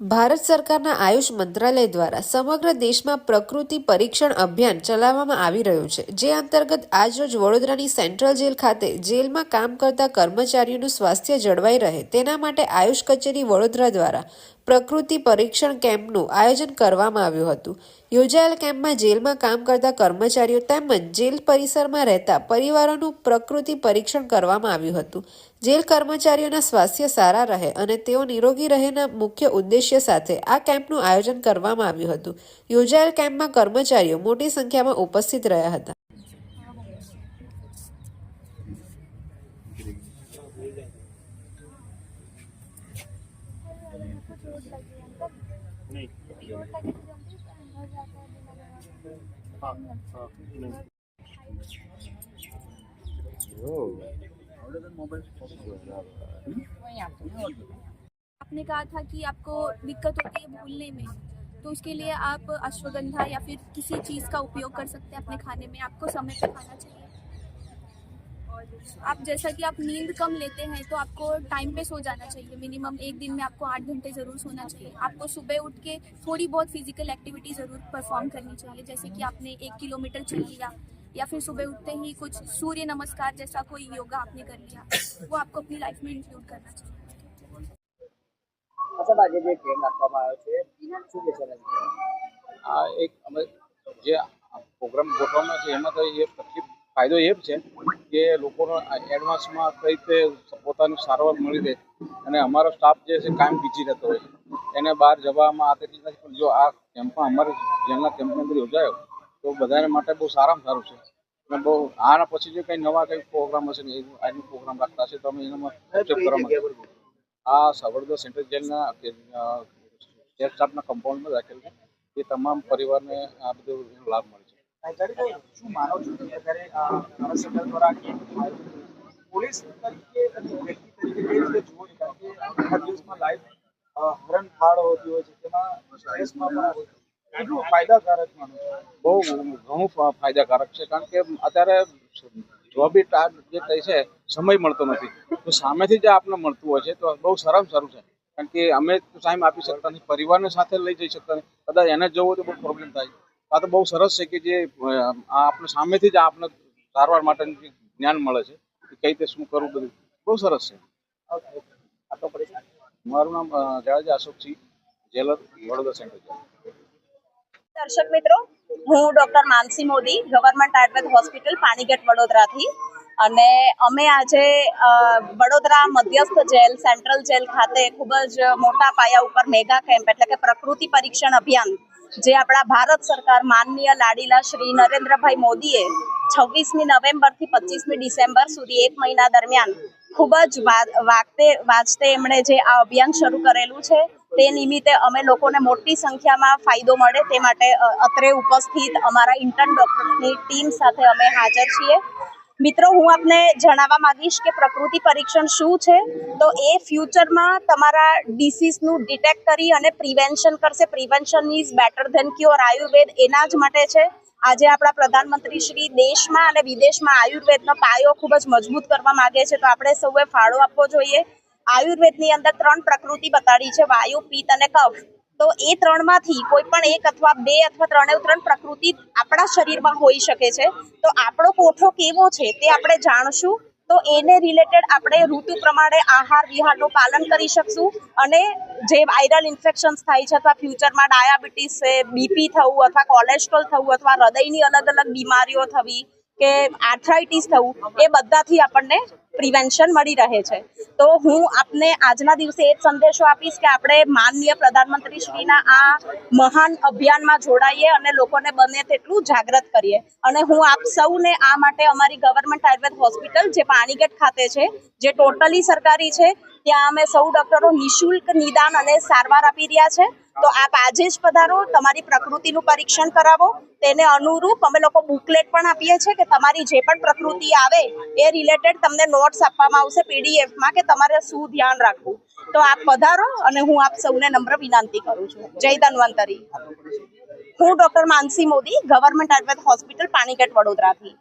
ભારત સરકારના આયુષ મંત્રાલય દ્વારા સમગ્ર દેશમાં પ્રકૃતિ પરીક્ષણ અભિયાન ચલાવવામાં આવી રહ્યું છે. જે અંતર્ગત આજરોજ વડોદરાની સેન્ટ્રલ જેલ ખાતે જેલમાં કામ કરતા કર્મચારીઓનું સ્વાસ્થ્ય જળવાઈ રહે. તેના માટે આયુષ કચેરી વડોદરા દ્વારા પ્રકૃતિ પરીક્ષણ કેમ્પનું આયોજન કરવામાં આવ્યું હતું. યોજાયેલ કેમ્પમાં જેલમાં કામ કરતા કર્મચારીઓ તેમજ જેલ પરિસરમાં રહેતા પરિવારોનું પ્રકૃતિ પરીક્ષણ કરવામાં આવ્યું હતું. જેલ કર્મચારીઓના સ્વાસ્થ્ય સારા રહે અને તેઓ નિરોગી રહેના મુખ્ય ઉદ્દેશ્ય સાથે આ કેમ્પનું આયોજન કરવામાં આવ્યું હતું. યોજાયેલ કેમ્પમાં કર્મચારીઓ મોટી સંખ્યામાં ઉપસ્થિત રહ્યા હતા. आपने कहा था कि आपको दिक्कत होती है भूलने में तो उसके लिए आप अश्वगंधा या फिर किसी चीज़ का उपयोग कर सकते हैं अपने खाने में। आपको समय पे खाना चाहिए। आप जैसा कि आप नींद कम लेते हैं तो आपको टाइम पे सो जाना चाहिए मिनिमम एक दिन में आपको आठ घंटे ज़रूर सोना चाहिए आपको सुबह उठ के थोड़ी बहुत फिजिकल एक्टिविटी ज़रूर परफॉर्म करनी चाहिए जैसे कि आपने एक किलोमीटर चल लिया या फिर सुबह उठते ही कुछ सूर्य नमस्कार जैसा कोई योगा आपने कर लिया वो आपको अपनी लाइफ में इंक्लूड करना चाहिए સાહેબ આજે જે ટ્રેન આપવામાં આવ્યો છે શું કહેશો એના વિશે? આ એક અમે જે પ્રોગ્રામ ગોઠવવાનો છે એમાં તો એ પછી ફાયદો એ જ છે કે લોકોનો એડવાન્સમાં કઈ રીતે પોતાની સારવાર મળી રહે અને અમારો સ્ટાફ જે છે કાયમ બીજી રહેતો હોય એને બહાર જવામાં આ તકલીફ નથી પણ જો આ કેમ્પમાં અમારે જેમના કેમ્પની અંદર યોજાયો તો બધાને માટે બહુ સારામાં સારું છે. અને બહુ આના પછી જે કંઈ નવા કંઈ પ્રોગ્રામ હશે ને આજનો પ્રોગ્રામ રાખતા હશે તો અમે એનામાં? આ સવર્ધા સેન્ટ્રલ જેલના સ્ટાફના કમ્પાઉન્ડમાં રાખેલ છે. એ તમામ પરિવારને આ બધો લાભ મળે. શું માનો છો છે? છો? છે. ફાયદાકારક ઘણું ફાયદાકારક છે, કારણ કે અત્યારે જોબી જે થઈ છે, સમય મળતો નથી. તો સામેથી જે આપણને મળતું હોય છે, તો બહુ સારામાં સારું છે. કારણ કે અમે ટાઈમ આપી શકતા નથી પરિવારને સાથે લઈ જઈ શકતા નથી કદાચ એને જવું તો બહુ પ્રોબ્લેમ થાય. આ તો બહુ સરસ છે કે જે આપણે સામેથી જ આપણે સારવાર માટેનું જ્ઞાન મળે છે કઈ રીતે શું કરવું બધું. બહુ સરસ છે. મારું નામ જાડેજા અશોકસિંહ, જેલર, વડોદરા સેન્ટર દર્શક મિત્રો, હું doctor Mansi Modi government Ayurveda hospital, Panigate વડોદરાથી. અને અમે આજે વડોદરા મધ્યસ્થ જેલ, સેન્ટ્રલ જેલ ખાતે ખૂબ જ મોટા પાયા ઉપર મેગા કેમ્પ, એટલે કે પ્રકૃતિ પરીક્ષણ અભિયાન જે આપણા ભારત સરકાર માનનીય લાડીલા શ્રી નરેન્દ્રભાઈ મોદીએ છવ્વીસમી નવેમ્બરથી પચીસમી ડિસેમ્બર સુધી એક મહિના દરમિયાન ખૂબ જ વાગતે વાંચતે એમણે જે આ અભિયાન શરૂ કરેલું છે, તે નિમિત્તે અમે લોકોને મોટી સંખ્યામાં ફાયદો મળે તે માટે અત્રે ઉપસ્થિત અમારા ઇન્ટર્ન ડોક્ટરની ટીમ સાથે અમે હાજર છીએ. મિત્રો, હું આપને જણાવવા માંગીશ કે પ્રકૃતિ પરીક્ષણ શું છે? તો એ ફ્યુચરમાં તમારા ડિસીઝનું ડિટેક્ટ કરી અને પ્રિવેન્શન કરશે. Prevention is better than cure Ayurveda એના જ માટે છે. આજે આપણા પ્રધાનમંત્રી શ્રી દેશમાં અને વિદેશમાં આયુર્વેદનો પાયો ખૂબ જ મજબૂત કરવા માંગે છે. તો આપણે સૌએ ફાળો આપવો જોઈએ. આયુર્વેદની અંદર ત્રણ પ્રકૃતિ બતાડી છે. વાયુ, પિત્ત અને કફ. તો એ ત્રણમાંથી કોઈ પણ એક અથવા બે અથવા ત્રણે ત્રણ પ્રકૃતિ આપણા શરીરમાં હોઈ શકે છે. તો આપણો કોઠો કેવો છે તે આપણે જાણશું. તો એને રિલેટેડ આપણે ઋતુ પ્રમાણે આહાર વિહારનું પાલન કરી શકશું અને જે વાયરલ ઇન્ફેક્શન્સ થાય છે અથવા ફ્યુચરમાં ડાયાબિટીસ છે બીપી થવું અથવા કોલેસ્ટ્રોલ થવું અથવા હૃદયની અલગ અલગ બીમારીઓ થવી કે આર્થરાઇટીસ થવું એ બધાથી આપણને પ્રિવેન્શન મળી રહે છે. તો હું આપને આજના દિવસે એ જ સંદેશો આપીશ કે આપણે માનનીય પ્રધાનમંત્રી શ્રીના આ મહાન અભિયાનમાં જોડાઈએ અને લોકોને બને તેટલું જાગૃત કરીએ. અને હું આપ સૌને આ માટે અમારી ગવર્મેન્ટ આયુર્વેદ હોસ્પિટલ, જે પાણીગેટ ખાતે છે, જે ટોટલી સરકારી છે, ત્યાં અમે સૌ ડોક્ટરો નિઃશુલ્ક નિદાન અને સારવાર આપી રહ્યા છે. તો આપ આજે જ પધારો, તમારી પ્રકૃતિનું પરીક્ષણ કરાવો. તેને અનુરૂપ અમે લોકો બુકલેટ પણ આપીએ છીએ કે તમારી જે પણ પ્રકૃતિ આવે એ રિલેટેડ તમને નોટ્સ આપવામાં આવશે પીડીએફમાં કે તમારે શું ધ્યાન રાખવું. તો આપ પધારો અને હું આપ સૌને નમ્ર વિનંતી કરું છું. જય ધન્વંતરી. હું doctor Mansi Modi government Ayurveda hospital, Panigate વડોદરાથી.